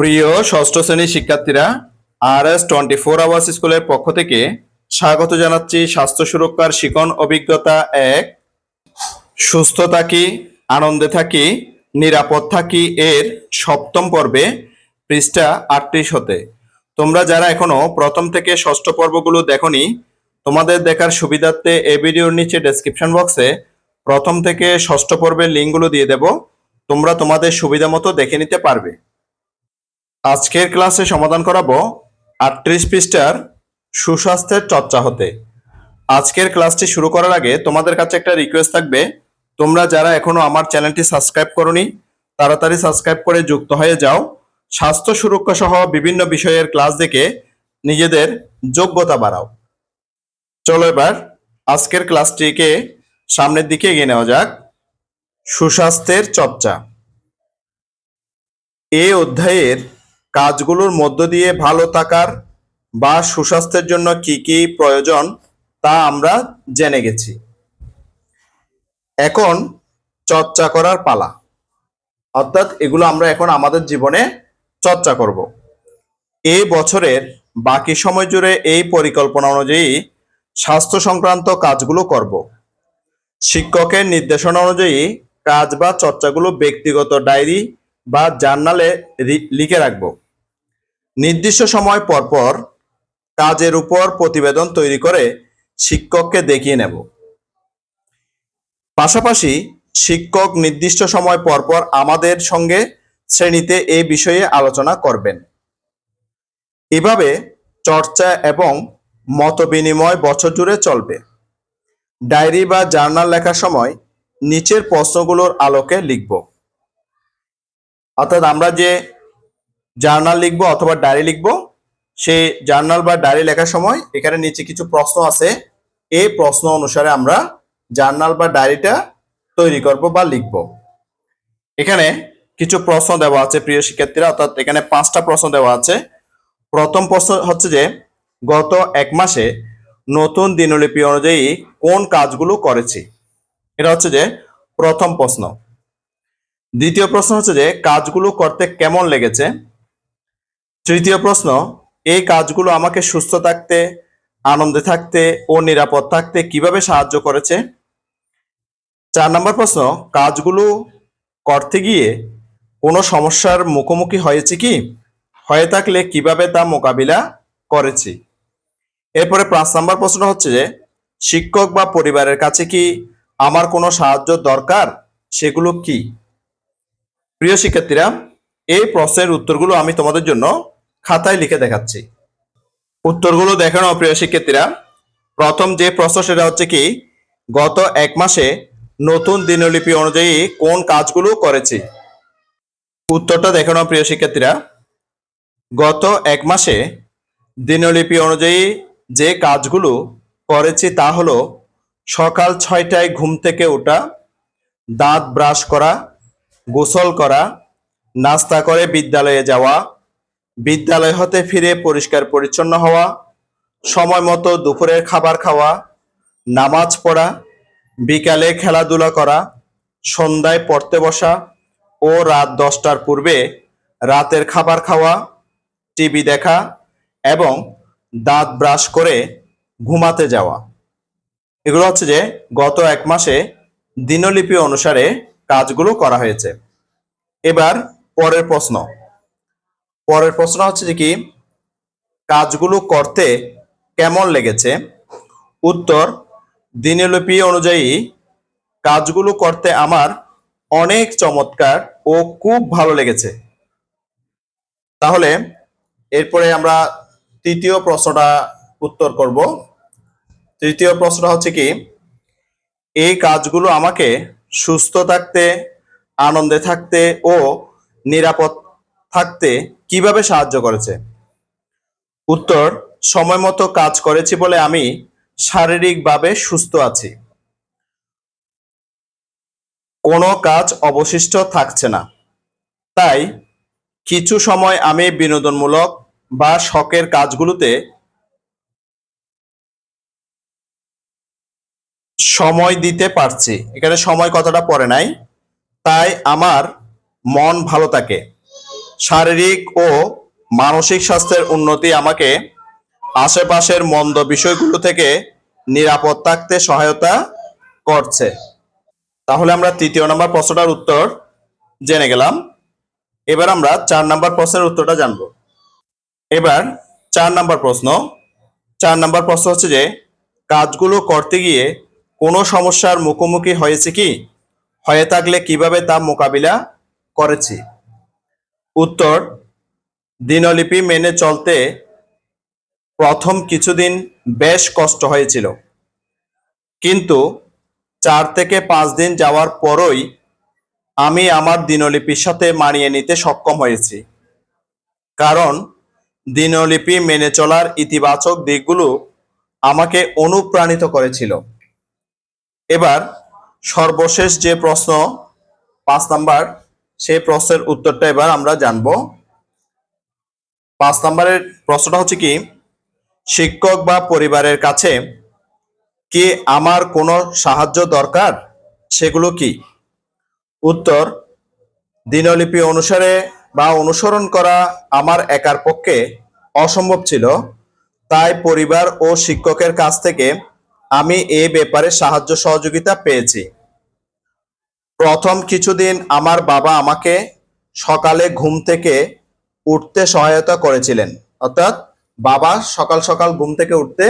প্রিয় ষষ্ঠ শ্রেণির শিক্ষার্থীরা R S twenty four hours স্কুলের পক্ষ থেকে স্বাগত জানাচ্ছি স্বাস্থ্য সুরক্ষার শিকন অভিজ্ঞতা এক। সুস্থ থাকি, আনন্দে থাকি, নিরাপদ থাকি এর সপ্তম পর্বে পৃষ্ঠা আটত্রিশ হতে। তোমরা যারা এখনও প্রথম থেকে ষষ্ঠ পর্বগুলো দেখনি, তোমাদের দেখার সুবিধার্থে এই ভিডিওর নিচে ডেসক্রিপশন বক্সে প্রথম থেকে ষষ্ঠ পর্বের লিঙ্কগুলো দিয়ে দেব। তোমরা তোমাদের সুবিধা মতো দেখে নিতে পারবে। আজকের ক্লাসে সমাধান করাবো আটত্রিশ পৃষ্ঠার সুস্বাস্থ্যের চর্চা হতে। আজকের ক্লাসটি শুরু করার আগে তোমাদের কাছে একটা রিকোয়েস্ট থাকবে। তোমরা যারা এখনও আমার চ্যানেলটি সাবস্ক্রাইব করনি, তাড়াতাড়ি সাবস্ক্রাইব করে যুক্ত হয়ে যাও। স্বাস্থ্য সুরক্ষা সহ বিভিন্ন বিষয়ের ক্লাস দেখে নিজেদের যোগ্যতা বাড়াও। চলো এবার আজকের ক্লাসটিকে সামনের দিকে এগিয়ে নেওয়া যাক। সুস্বাস্থ্যের চর্চা। এ অধ্যায়ের কাজগুলোর মধ্য দিয়ে ভালো থাকার বা সুস্বাস্থ্যের জন্য কি কি প্রয়োজন তা আমরা জেনে গেছি। এখন চর্চা করার পালা। অর্থাৎ এগুলো আমরা এখন আমাদের জীবনে চর্চা করব। এই বছরের বাকি সময় জুড়ে এই পরিকল্পনা অনুযায়ী স্বাস্থ্য সংক্রান্ত কাজগুলো করব। শিক্ষকের নির্দেশনা অনুযায়ী কাজ বা চর্চাগুলো ব্যক্তিগত ডায়েরি বা জার্নালে লিখে রাখব। নির্দিষ্ট সময় পর পর কাজের উপর প্রতিবেদন তৈরি করে শিক্ষককে দেখিয়ে নেব। পাশাপাশি শিক্ষক নির্দিষ্ট সময় পর পর আমাদের সঙ্গে শ্রেণীতে এ বিষয়ে আলোচনা করবেন। এভাবে চর্চা এবং মতবিনিময় বছর জুড়ে চলবে। ডায়েরি বা জার্নাল লেখার সময় নিচের প্রশ্নগুলোর আলোকে লিখব। অর্থাৎ আমরা যে জার্নাল লিখব অথবা ডায়েরি লিখব, সেই জার্নাল বা ডায়েরি লেখার সময় এখানে নিচে কিছু প্রশ্ন আছে। এই প্রশ্ন অনুসারে আমরা জার্নাল বা ডায়েরিটা তৈরি করব বা লিখব। এখানে কিছু প্রশ্ন দেওয়া আছে প্রিয় শিক্ষার্থীরা, অর্থাৎ এখানে পাঁচটা প্রশ্ন দেওয়া আছে। প্রথম প্রশ্ন হচ্ছে যে, গত এক মাসে নতুন দিনলিপি অনুযায়ী কোন কাজগুলো করেছি? এটা হচ্ছে যে প্রথম প্রশ্ন। দ্বিতীয় প্রশ্ন হচ্ছে যে, কাজগুলো করতে কেমন লেগেছে? তৃতীয় প্রশ্ন, এই কাজগুলো আমাকে সুস্থ থাকতে, আনন্দে থাকতে ও নিরাপদ থাকতে কীভাবে সাহায্য করেছে? চার নম্বর প্রশ্ন, কাজগুলো করতে গিয়ে কোনো সমস্যার মুখোমুখি হয়েছে কি? হয়ে থাকলে কীভাবে তা মোকাবিলা করেছি? এরপরে পাঁচ নম্বর প্রশ্ন হচ্ছে যে, শিক্ষক বা পরিবারের কাছে কি আমার কোনো সাহায্য দরকার? সেগুলো কি? প্রিয় শিক্ষার্থীরা, এই প্রশ্নের উত্তরগুলো আমি তোমাদের জন্য খাতায় লিখে দেখাচ্ছি। উত্তরগুলো দেখানো প্রিয় শিক্ষার্থীরা। প্রথম যে প্রশ্ন, সেটা হচ্ছে কি, গত এক মাসে নতুন দিনলিপি অনুযায়ী কোন কাজগুলো করেছি? উত্তরটা দেখানো প্রিয় শিক্ষার্থীরা। গত এক মাসে দিনলিপি অনুযায়ী যে কাজগুলো করেছি তা হলো সকাল ছয়টায় ঘুম থেকে ওঠা, দাঁত ব্রাশ করা গোসল করা, নাস্তা করে বিদ্যালয়ে যাওয়া, বিদ্যালয় হতে ফিরে পরিষ্কার পরিচ্ছন্ন হওয়া, সময় মতো দুপুরের খাবার খাওয়া, নামাজ পড়া, বিকালে খেলাধুলা করা, সন্ধ্যায় পড়তে বসা ও রাত দশটার পূর্বে রাতের খাবার খাওয়া, টিভি দেখা এবং দাঁত ব্রাশ করে ঘুমাতে যাওয়া। এগুলো হচ্ছে যে গত এক মাসে দিনলিপি অনুসারে কাজগুলো করা হয়েছে। এবার পরের প্রশ্ন। পরের প্রশ্ন হচ্ছে যে কি, কাজগুলো করতে কেমন লেগেছে? উত্তর, দিনলিপি অনুযায়ী কাজগুলো করতে আমার অনেক চমৎকার ও খুব ভালো লেগেছে। তাহলে এরপরে আমরা তৃতীয় প্রশ্নটা উত্তর করব। তৃতীয় প্রশ্নটা হচ্ছে কি, এই কাজগুলো আমাকে সুস্থ থাকতে, আনন্দে থাকতে ও নিরাপদ থাকতে কীভাবে সাহায্য করেছে? উত্তর, সময় মতো কাজ করেছি বলে আমি শারীরিকভাবে সুস্থ আছি। কোনো কাজ অবশিষ্ট থাকছে না। তাই কিছু সময় আমি বিনোদনমূলক বা শখের কাজগুলোতে সময় দিতে পারছি। এখানে সময় কথাটা পড়ে নাই। তাই আমার মন ভালো থাকে। শারীরিক ও মানসিক স্বাস্থ্যের উন্নতি আমাকে আশেপাশের মন্দ বিষয়গুলো থেকে নিরাপদ থাকতে সহায়তা করছে। তাহলে আমরা তৃতীয় নম্বর প্রশ্নটার উত্তর জেনে গেলাম। এবার আমরা চার নম্বর প্রশ্নের উত্তরটা জানব। এবার চার নম্বর প্রশ্ন। চার নম্বর প্রশ্ন হচ্ছে যে, কাজগুলো করতে গিয়ে কোনো সমস্যার মুখোমুখি হয়েছে কি? হয়ে থাকলে কীভাবে তা মোকাবিলা করেছি? উত্তর, দিনলিপি মেনে চলতে প্রথম কিছুদিন বেশ কষ্ট হয়েছিল। কিন্তু চার থেকে পাঁচ দিন যাওয়ার পরই আমি আমার দিনলিপির সাথে মানিয়ে নিতে সক্ষম হয়েছি। কারণ দিনলিপি মেনে চলার ইতিবাচক দিকগুলো আমাকে অনুপ্রাণিত করেছিল। এবার সর্বশেষ যে প্রশ্ন, পাঁচ নাম্বার, সেই প্রশ্নের উত্তরটা এবার আমরা জানব। পাঁচ নাম্বারের প্রশ্নটা হচ্ছে কি, শিক্ষক বা পরিবারের কাছে কি আমার কোনো সাহায্য দরকার? সেগুলো কি? উত্তর, দিনলিপি অনুসারে বা অনুসরণ করা আমার একার পক্ষে অসম্ভব ছিল। তাই পরিবার ও শিক্ষকের কাছ থেকে আমি এ ব্যাপারে সাহায্য সহযোগিতা পেয়েছি। প্রথম কিছুদিন আমার বাবা আমাকে সকালে ঘুম থেকে উঠতে সহায়তা করেছিলেন। অর্থাৎ বাবা সকাল সকাল ঘুম থেকে উঠতে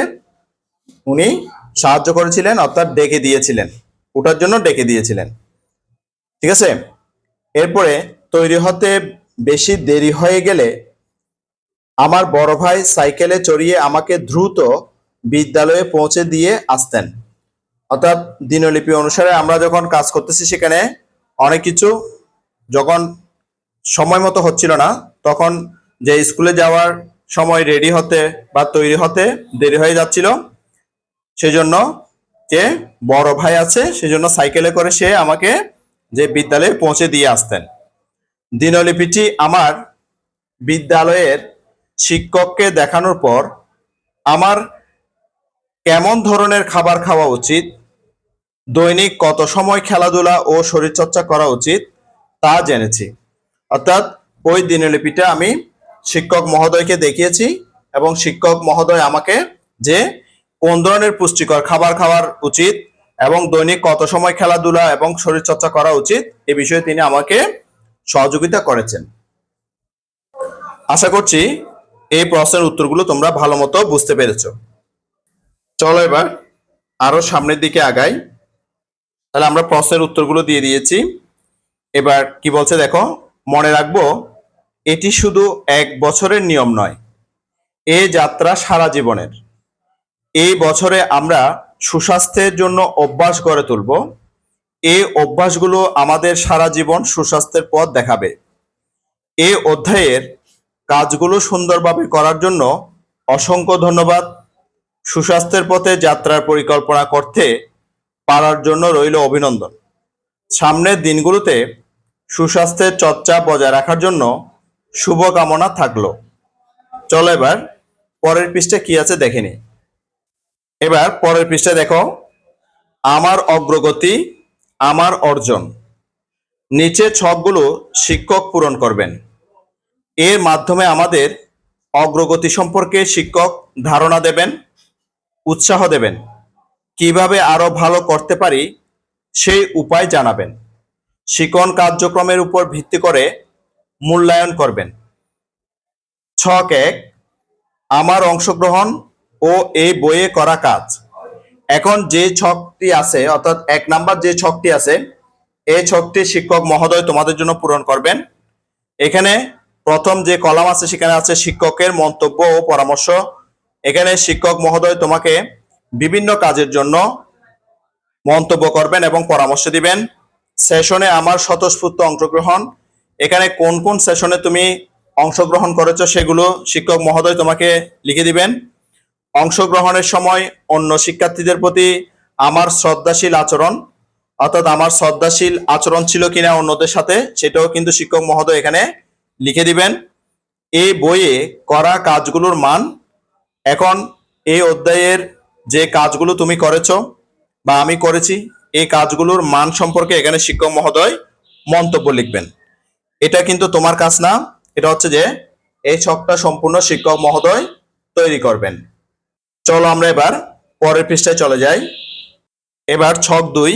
উনি সাহায্য করেছিলেন, অর্থাৎ ডেকে দিয়েছিলেন। ওঠার জন্য ডেকে দিয়েছিলেন। ঠিক আছে? এরপরে তৈরি হতে বেশি দেরি হয়ে গেলে আমার বড় ভাই সাইকেলে চড়িয়ে আমাকে দ্রুত বিদ্যালয়ে পৌঁছে দিয়ে আসতেন। অর্থাৎ দিনলিপি অনুসারে আমরা যখন কাজ করতেছি সেখানে অনেক কিছু যখন সময় মতো হচ্ছিল না, তখন যে স্কুলে যাওয়ার সময় রেডি হতে বা তৈরি হতে দেরি হয়ে যাচ্ছিল। সেজন্য যে বড় ভাই আছে, সেজন্য সাইকেলে করে সে আমাকে যে বিদ্যালয়ে পৌঁছে দিয়ে আসতেন। দিনলিপিটি আমার বিদ্যালয়ের শিক্ষককে দেখানোর পর আমার কেমন ধরনের খাবার খাওয়া উচিত? দৈনিক কত সময় খেলাধুলা ও শরীরচর্চা করা উচিত? তা জেনেছি। অর্থাৎ ওই দিনলিপিটা আমি শিক্ষক মহোদয়কে দেখিয়েছি এবং শিক্ষক মহোদয় আমাকে যে কোন ধরনের পুষ্টিকর খাবার খাওয়ার উচিত এবং দৈনিক কত সময় খেলাধুলা এবং শরীরচর্চা করা উচিত এ বিষয়ে তিনি আমাকে সহযোগিতা করেছেন। আশা করছি এই প্রশ্নের উত্তরগুলো তোমরা ভালো মতো বুঝতে পেরেছ। চলো এবার আরও সামনের দিকে আগাই। তাহলে আমরা প্রশ্নের উত্তরগুলো দিয়ে দিয়েছি। এবার কি বলছে দেখো, মনে রাখব, এটি শুধু এক বছরের নিয়ম নয়, এ যাত্রা সারা জীবনের। এই বছরে আমরা সুস্বাস্থ্যের জন্য অভ্যাস গড়ে তুলব। এই অভ্যাসগুলো আমাদের সারা জীবন সুস্বাস্থ্যের পথ দেখাবে। এ অধ্যায়ের কাজগুলো সুন্দরভাবে করার জন্য অসংখ্য ধন্যবাদ। সুস্বাস্থ্যের পথে যাত্রার পরিকল্পনা করতে পারার জন্য রইল অভিনন্দন। সামনের দিনগুলোতে সুস্বাস্থ্যের চর্চা বজায় রাখার জন্য শুভকামনা থাকল। চলো এবার পরের পৃষ্ঠে কি আছে দেখে নিই। এবার পরের পৃষ্ঠে দেখো, আমার অগ্রগতি, আমার অর্জন। নিচে ছকগুলো শিক্ষক পূরণ করবেন। এর মাধ্যমে আমাদের অগ্রগতি সম্পর্কে শিক্ষক ধারণা দেবেন। উৎসাহ দেবেন। কীভাবে আরও ভালো করতে পারি, সেই উপায় জানাবেন। শিকন কার্যক্রমের উপর ভিত্তি করে মূল্যায়ন করবেন। ছক এক, আমার অংশগ্রহণ ও এই বইয়ে করা কাজ। এখন যে ছকটি আছে, অর্থাৎ এক নাম্বার যে ছকটি আছে এই ছকটি শিক্ষক মহোদয় তোমাদের জন্য পূরণ করবেন। এখানে প্রথম যে কলাম আছে, সেখানে আছে শিক্ষকের মন্তব্য ও পরামর্শ। এখানে শিক্ষক মহোদয় তোমাকে বিভিন্ন কাজের জন্য মন্তব্য করবেন এবং পরামর্শ দিবেন। সেশনে আমার স্বতঃস্ফূর্ত অংশগ্রহণ। এখানে কোন কোন সেশনে তুমি অংশগ্রহণ করেছ সেগুলো শিক্ষক মহোদয় তোমাকে লিখে দিবেন। অংশগ্রহণের সময় অন্য শিক্ষার্থীদের প্রতি আমার শ্রদ্ধাশীল আচরণ, অর্থাৎ আমার শ্রদ্ধাশীল আচরণ ছিল কিনা অন্যদের সাথে সেটাও কিন্তু শিক্ষক মহোদয় এখানে লিখে দিবেন। এই বইয়ে করা কাজগুলোর মান এখন এই অধ্যায়ের যে কাজগুলো তুমি করেছ বা আমি করেছি, এই কাজগুলোর মান সম্পর্কে এখানে শিক্ষক মহোদয় মন্তব্য লিখবেন। এটা কিন্তু তোমার কাজ না, এটা হচ্ছে যে এই ছকটা সম্পূর্ণ শিক্ষক মহোদয় তৈরি করবেন। চলো আমরা এবার পরের পৃষ্ঠায় চলে যাই। এবার ছক দুই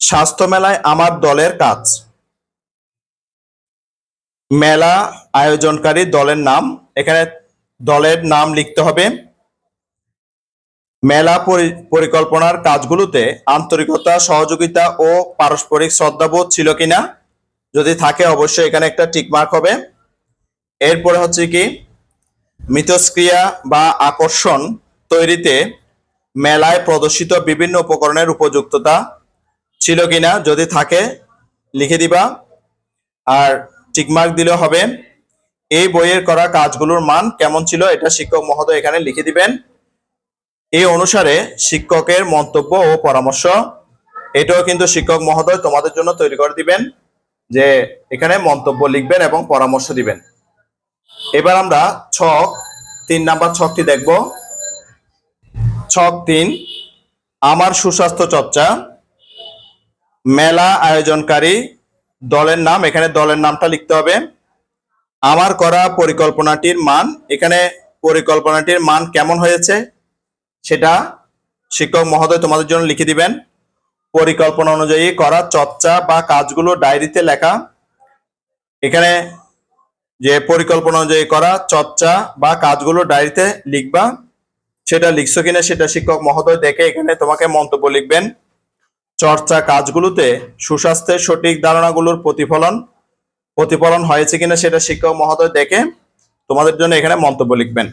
স্বাস্থ্য মেলায় আমার দলের কাজ। মেলা আয়োজনকারী দলের নাম এখানে দলের নাম লিখতে হবে। মেলা পরি- পরিকল্পনার কাজগুলোতে আন্তরিকতা, সহযোগিতা ও পারস্পরিক শ্রদ্ধাবোধ ছিল কিনা যদি থাকে অবশ্যই এখানে একটা টিকমার্ক হবে। এরপরে হচ্ছে কি, মিথস্ক্রিয়া বা আকর্ষণ তৈরিতে মেলায় প্রদর্শিত বিভিন্ন উপকরণের উপযুক্ততা ছিল কিনা যদি থাকে লিখে দিবা। আর টিকমার্ক দিলে হবে এই বইয়ের করা কাজগুলোর মান কেমন ছিল এটা শিক্ষক মহোদয় এখানে লিখে দিবেন। এই অনুসারে শিক্ষকের মন্তব্য ও পরামর্শ, এটাও কিন্তু শিক্ষক মহোদয় তোমাদের জন্য তৈরি করে দিবেন, যে এখানে মন্তব্য লিখবেন এবং পরামর্শ দিবেন। এবার আমরা ছক তিন নাম্বার ছকটি দেখব। ছক তিন, আমার সুস্বাস্থ্য চর্চা। মেলা আয়োজনকারী দলের নাম, এখানে দলের নামটা লিখতে হবে। আমার করা পরিকল্পনাটির মান, এখানে পরিকল্পনাটির মান কেমন হয়েছে সেটা শিক্ষক মহোদয় তোমাদের জন্য লিখে দিবেন। পরিকল্পনা অনুযায়ী করা চর্চা বা কাজগুলো ডায়েরিতে লেখা। এখানে যে পরিকল্পনা অনুযায়ী করা চর্চা বা কাজগুলো ডায়েরিতে লিখবা। সেটা লিখছো কিনা সেটা শিক্ষক মহোদয় দেখে এখানে তোমাকে মন্তব্য লিখবেন। চর্চা কাজগুলোতে সুস্বাস্থ্যের সঠিক ধারণাগুলোর প্রতিফলন প্রতিফলন হয়েছে কিনা সেটা শিক্ষক মহোদয় দেখে তোমাদের জন্য এখানে মন্তব্য লিখবেন।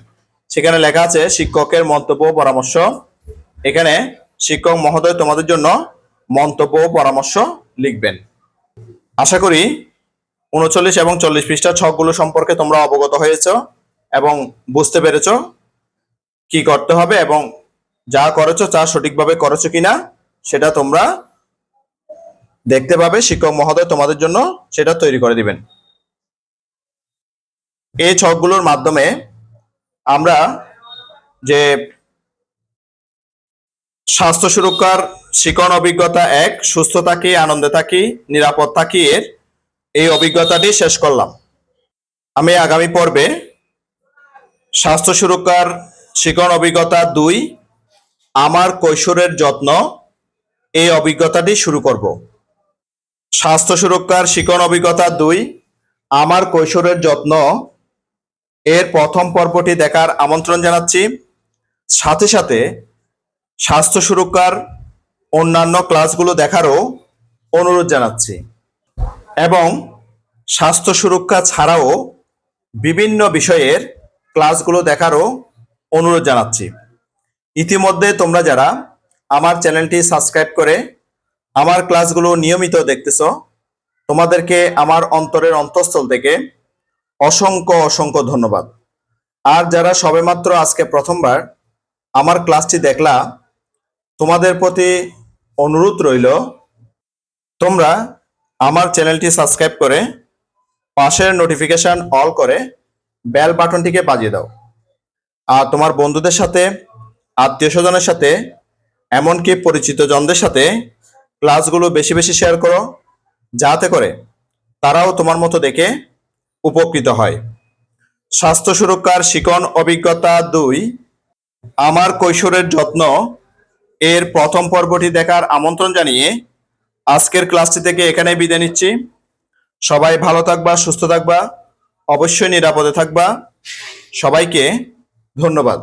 সেখানে লেখা আছে, শিক্ষকের মন্তব্য পরামর্শ। এখানে শিক্ষক মহোদয় তোমাদের জন্য মন্তব্য পরামর্শ লিখবেন। আশা করি উনচল্লিশ এবং চল্লিশ পৃষ্ঠা ছকগুলো সম্পর্কে তোমরা অবগত হয়েছ এবং বুঝতে পেরেছ কি করতে হবে এবং যা করেছ তা সঠিকভাবে করেছ কিনা, সেটা তোমরা দেখতে পাবে শিক্ষক মহোদয় তোমাদের জন্য সেটা তৈরি করে দিবেন। এই ছকগুলোর মাধ্যমে আমরা যে স্বাস্থ্য সুরক্ষার শিকন অভিজ্ঞতা এক সুস্থ থাকি আনন্দে থাকি নিরাপদ থাকি এর এই অভিজ্ঞতাটি শেষ করলাম। আমি আগামী পর্বে স্বাস্থ্য সুরক্ষার শিকন অভিজ্ঞতা দুই, আমার কৈশোরের যত্ন এই অভিজ্ঞতাটি শুরু করব। স্বাস্থ্য সুরক্ষার শিকন অভিজ্ঞতা দুই, আমার কৈশোরের যত্ন। এর প্রথম পর্বটি দেখার আমন্ত্রণ জানাচ্ছি। সাথে সাথে স্বাস্থ্য সুরক্ষার অন্যান্য ক্লাসগুলো দেখারও অনুরোধ জানাচ্ছি। এবং স্বাস্থ্য সুরক্ষা ছাড়াও বিভিন্ন বিষয়ের ক্লাসগুলো দেখারও অনুরোধ জানাচ্ছি। ইতিমধ্যে তোমরা যারা আমার চ্যানেলটি সাবস্ক্রাইব করে আমার ক্লাসগুলো নিয়মিত দেখতেছ। তোমাদেরকে আমার অন্তরের অন্তঃস্থল থেকে অসংখ্য অসংখ্য ধন্যবাদ। আর যারা সবেমাত্র আজকে প্রথমবার আমার ক্লাসটি দেখলা, তোমাদের প্রতি অনুরোধ রইল, তোমরা আমার চ্যানেলটি সাবস্ক্রাইব করে পাশের নোটিফিকেশন অল করে বেল বাটনটিকে বাজিয়ে দাও। আর তোমার বন্ধুদের সাথে, আত্মীয় স্বজনের সাথে, এমনকি পরিচিত জনদের সাথে ক্লাসগুলো বেশি বেশি শেয়ার করো, যাতে করে তারাও তোমার মতো দেখে উপকৃত হয়। স্বাস্থ্য সুরক্ষার শিকন অভিজ্ঞতা দুই, আমার কৈশোরের যত্ন। এর প্রথম পর্বটি দেখার আমন্ত্রণ জানিয়ে আজকের ক্লাসটি থেকে এখানে বিদায় নিচ্ছি। সবাই ভালো থাকবা, সুস্থ থাকবা, অবশ্যই নিরাপদে থাকবা। সবাইকে ধন্যবাদ।